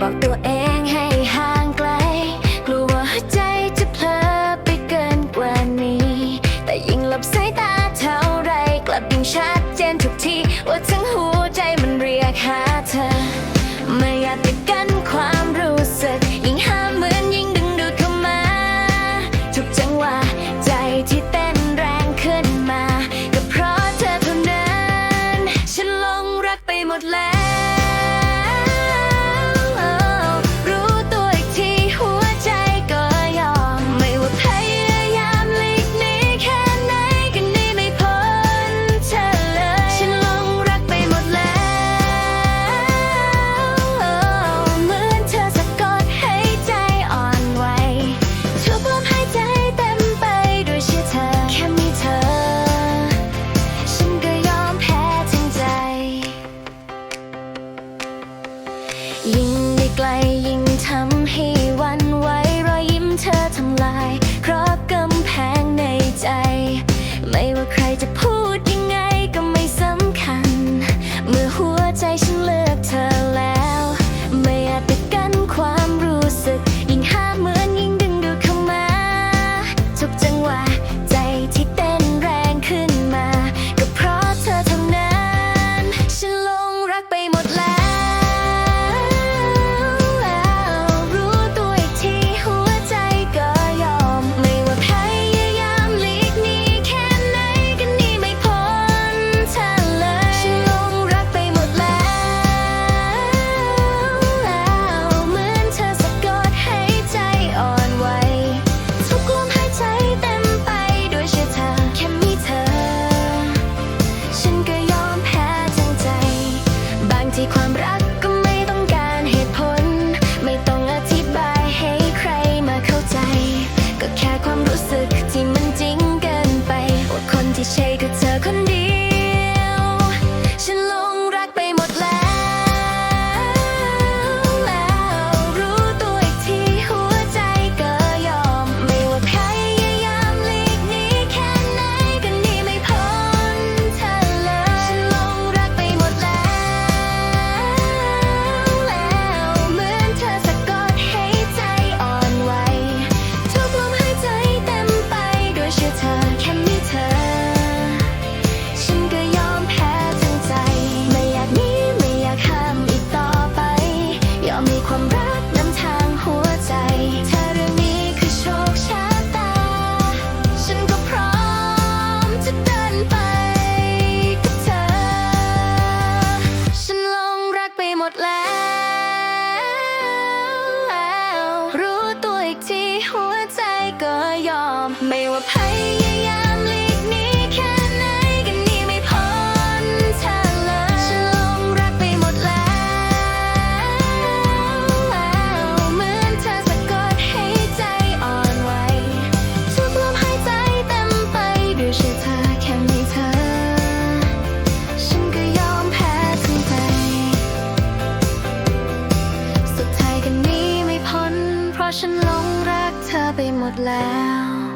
บอกตัว land. ยิ่งได้ไกลยิ่งทำให้วันไหวรอยยิ้มเธอทำลาย กับเธอคนดี รู้ตัวอีกทีหัวใจก็ยอม ไม่ว่าภัย ไปหมดแล้ว